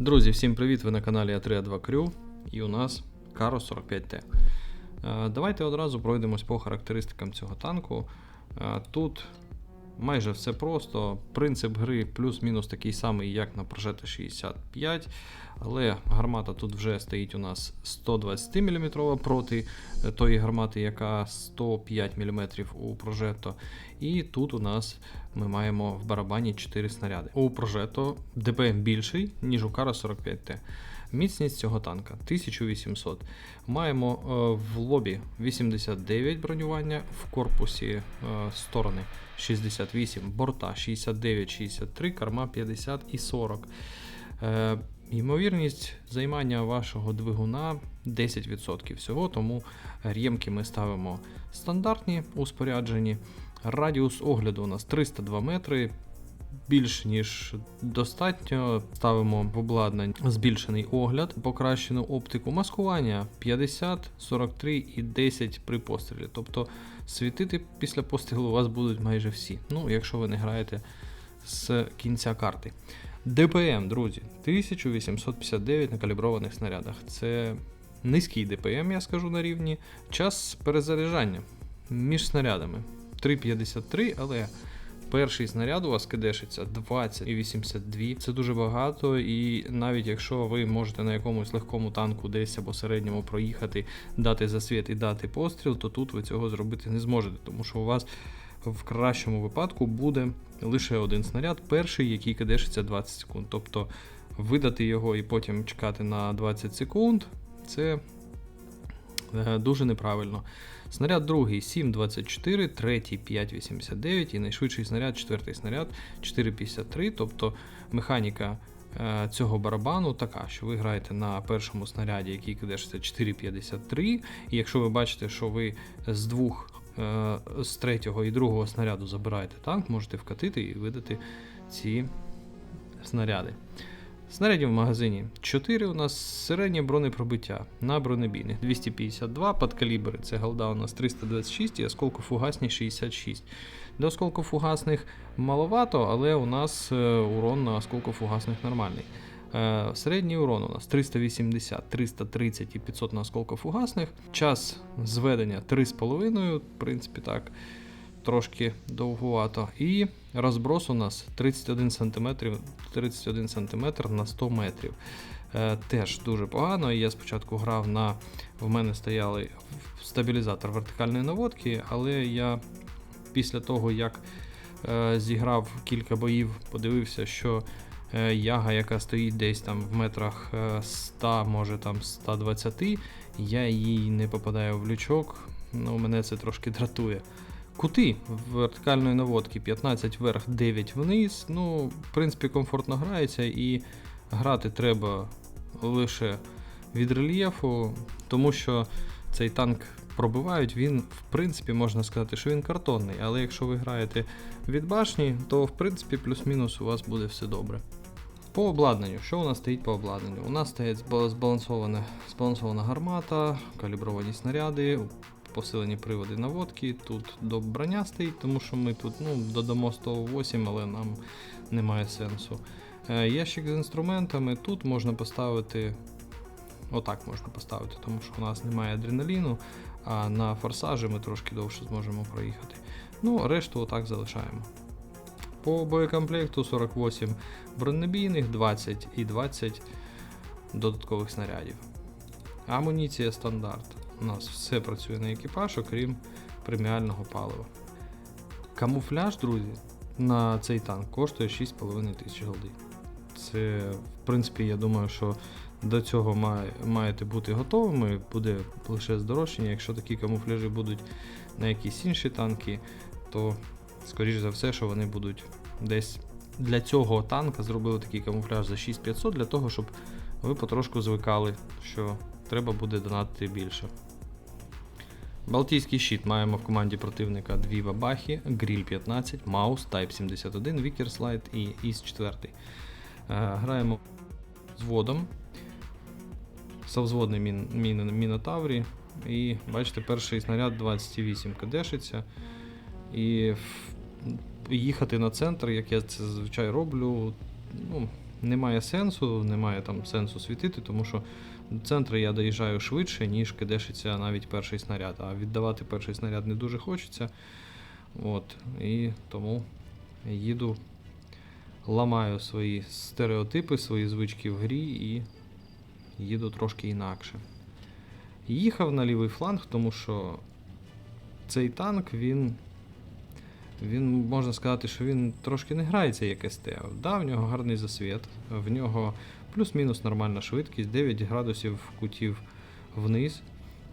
Друзі, всім привіт! Ви на каналі А3А2 Крю і у нас Каро 45Т. Е, Давайте одразу пройдемось по характеристикам цього танку. Е, Тут майже все просто. Принцип гри плюс-мінус такий самий, як на Progetto 65, але гармата тут вже стоїть у нас 120 мм проти тої гармати, яка 105 мм у Progetto. І тут у нас ми маємо в барабані 4 снаряди. У Progetto ДПМ більший, ніж у Кара 45Т. Міцність цього танка 1800. Маємо е, в лобі 89 бронювання, в корпусі е, сторони 68, борта 69-63, карма 50 і 40. Е, Ймовірність займання вашого двигуна 10% всього, тому рємки ми ставимо стандартні у спорядженні. Радіус огляду у нас 302 метри. Більш ніж достатньо. Ставимо в обладнання збільшений огляд, покращену оптику маскування 50, 43 і 10 при пострілі. Тобто світити після пострілу у вас будуть майже всі. Ну, якщо ви не граєте з кінця карти. ДПМ, друзі, 1859 на каліброваних снарядах. Це низький ДПМ, я скажу на рівні. Час перезаряджання між снарядами 3,53, але перший снаряд у вас кидешиться 20 і 82. Це дуже багато, і навіть якщо ви можете на якомусь легкому танку десь або середньому проїхати, дати засвіт і дати постріл, то тут ви цього зробити не зможете, тому що у вас в кращому випадку буде лише один снаряд, перший, який кидешиться 20 секунд. Тобто видати його і потім чекати на 20 секунд, це е, дуже неправильно. Снаряд другий 7,24, третій 5,89 і найшвидший снаряд, четвертий снаряд 4,53. Тобто механіка е, цього барабану така, що ви граєте на першому снаряді, який кидешиться 4,53. І якщо ви бачите, що ви з двох е, з третього і другого снаряду забираєте танк, можете вкатити і видати ці снаряди. Снарядів в магазині 4 у нас середнє бронепробиття на бронебійних 252, подкалібри це голда у нас 326 і осколкофугасні 66. Для осколкофугасних маловато, але у нас е, урон на осколкофугасних нормальний. Е, Середній урон у нас 380, 330 і 500 на осколкофугасних. Час зведення 3,5, в принципі так, трошки довгувато. І розброс у нас 31 см, 31 см на 100 метрів. Е, теж дуже погано. Я спочатку грав на. В мене стояли стабілізатор вертикальної наводки, але я після того, як е, зіграв кілька боїв, подивився, що е, яга, яка стоїть десь там в метрах е, 100, може там 120, я їй не попадаю в лючок. Ну, мене це трошки дратує. Кути вертикальної наводки 15 вверх, 9 вниз. Ну, в принципі, комфортно грається і грати треба лише від рельєфу, тому що цей танк пробивають, він, в принципі, можна сказати, що він картонний, але якщо ви граєте від башні, то в принципі плюс-мінус у вас буде все добре. По обладнанню, що у нас стоїть по обладнанню? У нас стоїть збалансована, збалансована гармата, калібровані снаряди, посилені приводи наводки. Тут до броня стоїть, тому що ми тут ну, додамо 108, але нам немає сенсу. Е, Ящик з інструментами тут можна поставити. Отак можна поставити, тому що у нас немає адреналіну, а на форсажі ми трошки довше зможемо проїхати. Ну, решту отак залишаємо. По боєкомплекту 48 бронебійних, 20 і 20 додаткових снарядів. Амуніція стандарт. У нас все працює на екіпаж, окрім преміального палива. Камуфляж, друзі, на цей танк коштує 6,5 тисяч голди. Це, в принципі, я думаю, що до цього має, маєте бути готовими, буде лише здорожчання. Якщо такі камуфляжі будуть на якісь інші танки, то скоріш за все, що вони будуть десь для цього танка зробили такий камуфляж за 6500 для того, щоб ви потрошку звикали, що треба буде донатити більше. Балтійський щит маємо в команді противника дві бабахи, Гріль 15, Маус, Type 71, Vickers Light і ІС 4. Е, Граємо з водом. Совзводний мін, мін, мінотаврі. І бачите, перший снаряд 28 кадешиться. І їхати на центр, як я це зазвичай роблю, ну, немає сенсу, немає там сенсу світити, тому що до центру я доїжджаю швидше, ніж кидешиться навіть перший снаряд. А віддавати перший снаряд не дуже хочеться. От, і тому їду, ламаю свої стереотипи, свої звички в грі і їду трошки інакше. Їхав на лівий фланг, тому що цей танк, він. Він можна сказати, що він трошки не грається як СТ. Да, в нього гарний засвіт, в нього плюс-мінус нормальна швидкість, 9 градусів кутів вниз.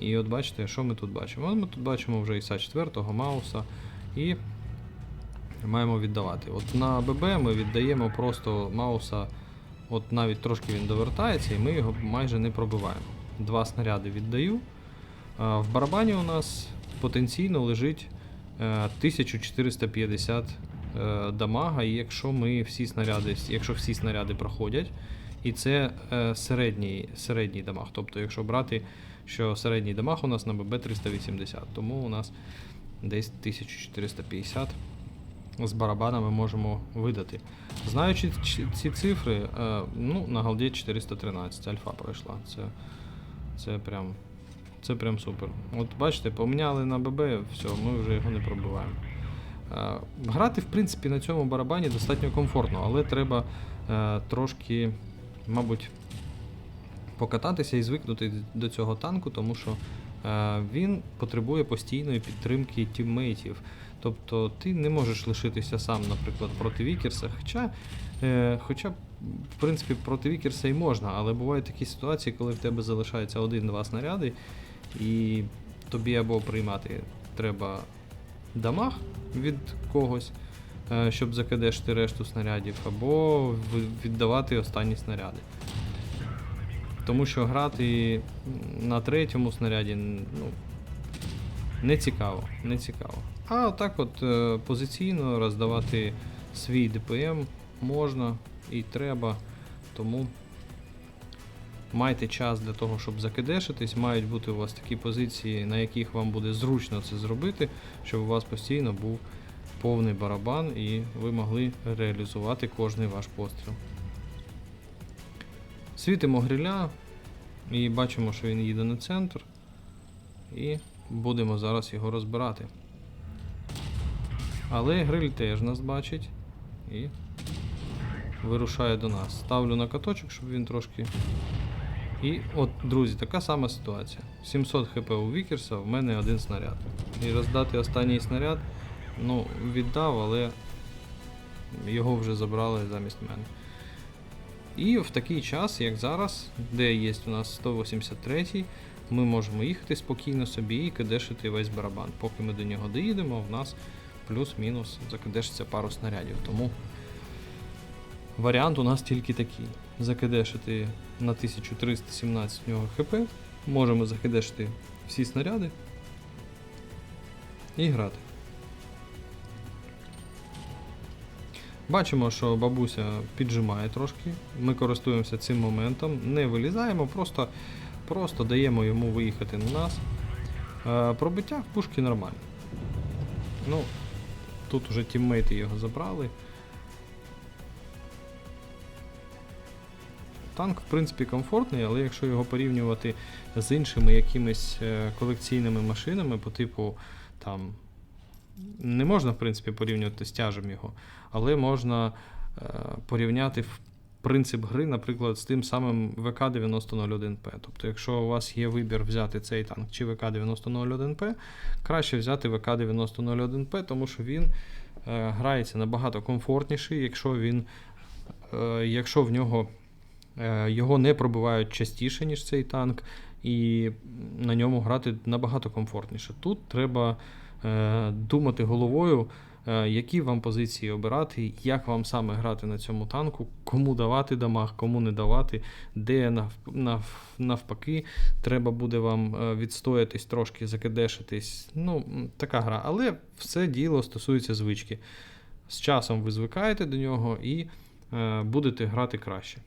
І от бачите, що ми тут бачимо? Ми тут бачимо вже ІСа 4 Мауса і маємо віддавати. От на ББ ми віддаємо просто Мауса, от навіть трошки він довертається, і ми його майже не пробиваємо. Два снаряди віддаю. В барабані у нас потенційно лежить 1450 е, дамага, і якщо ми всі снаряди, якщо всі снаряди проходять, і це е, середній, середній дамаг. Тобто, якщо брати, що середній дамаг у нас на ББ 380, тому у нас десь 1450 з барабанами можемо видати. Знаючи ці цифри, е, ну, на голді 413 альфа пройшла. Це, це прям. Це прям супер. От бачите, поміняли на ББ, все, ми вже його не пробиваємо. Грати, в принципі, на цьому барабані достатньо комфортно, але треба е, трошки, мабуть, покататися і звикнути до цього танку, тому що е, він потребує постійної підтримки тіммейтів. Тобто ти не можеш лишитися сам, наприклад, проти Вікерса. Хоча, е, хоча в принципі, проти Вікерса і можна, але бувають такі ситуації, коли в тебе залишається один-два снаряди, і тобі або приймати треба дамаг від когось, е, щоб закидешти решту снарядів, або віддавати останні снаряди. Тому що грати на третьому снаряді ну, не цікаво, не цікаво. А отак от е, позиційно роздавати свій ДПМ можна і треба. Тому майте час для того, щоб закидешитись, мають бути у вас такі позиції, на яких вам буде зручно це зробити, щоб у вас постійно був повний барабан і ви могли реалізувати кожний ваш постріл. Світимо гриля і бачимо, що він їде на центр. І будемо зараз його розбирати. Але гриль теж нас бачить і вирушає до нас. Ставлю на каточок, щоб він трошки. І от, друзі, така сама ситуація. 700 хп у Вікерса, в мене один снаряд. І роздати останній снаряд, ну, віддав, але його вже забрали замість мене. І в такий час, як зараз, де є у нас 183, ми можемо їхати спокійно собі і кидешити весь барабан. Поки ми до нього доїдемо, в нас плюс-мінус закидешиться пару снарядів. Тому варіант у нас тільки такий. Закидешити на 1317 в нього хп, можемо закидешити всі снаряди і грати. Бачимо, що бабуся піджимає трошки. Ми користуємося цим моментом, не вилізаємо, просто, просто даємо йому виїхати на нас. Е, пробиття в пушки нормальне. Ну, тут уже тіммейти його забрали. Танк, в принципі, комфортний, але якщо його порівнювати з іншими якимись е, колекційними машинами по типу там. Не можна, в принципі, порівнювати з тяжем його, але можна е, порівняти принцип гри, наприклад, з тим самим ВК-9001П. Тобто, якщо у вас є вибір взяти цей танк чи ВК-9001П, краще взяти ВК-9001П, тому що він е, грається набагато комфортніше, якщо він, якщо в нього його не пробивають частіше, ніж цей танк, і на ньому грати набагато комфортніше. Тут треба е, думати головою, е, які вам позиції обирати, як вам саме грати на цьому танку, кому давати дамаг, кому не давати, де нав, нав, навпаки треба буде вам е, відстоятись трошки, закидешитись. Ну, така гра. Але все діло стосується звички. З часом ви звикаєте до нього і е, будете грати краще.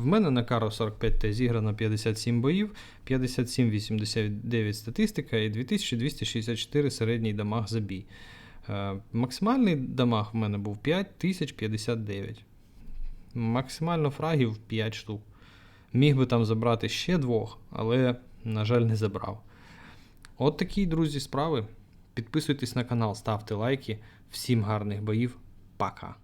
В мене на Каро 45Т зіграно 57 боїв, 57,89 статистика і 2264 середній дамаг за бій. Е, максимальний дамаг в мене був 5059. Максимально фрагів 5 штук. Міг би там забрати ще двох, але, на жаль, не забрав. От такі, друзі, справи. Підписуйтесь на канал, ставте лайки. Всім гарних боїв. Пока.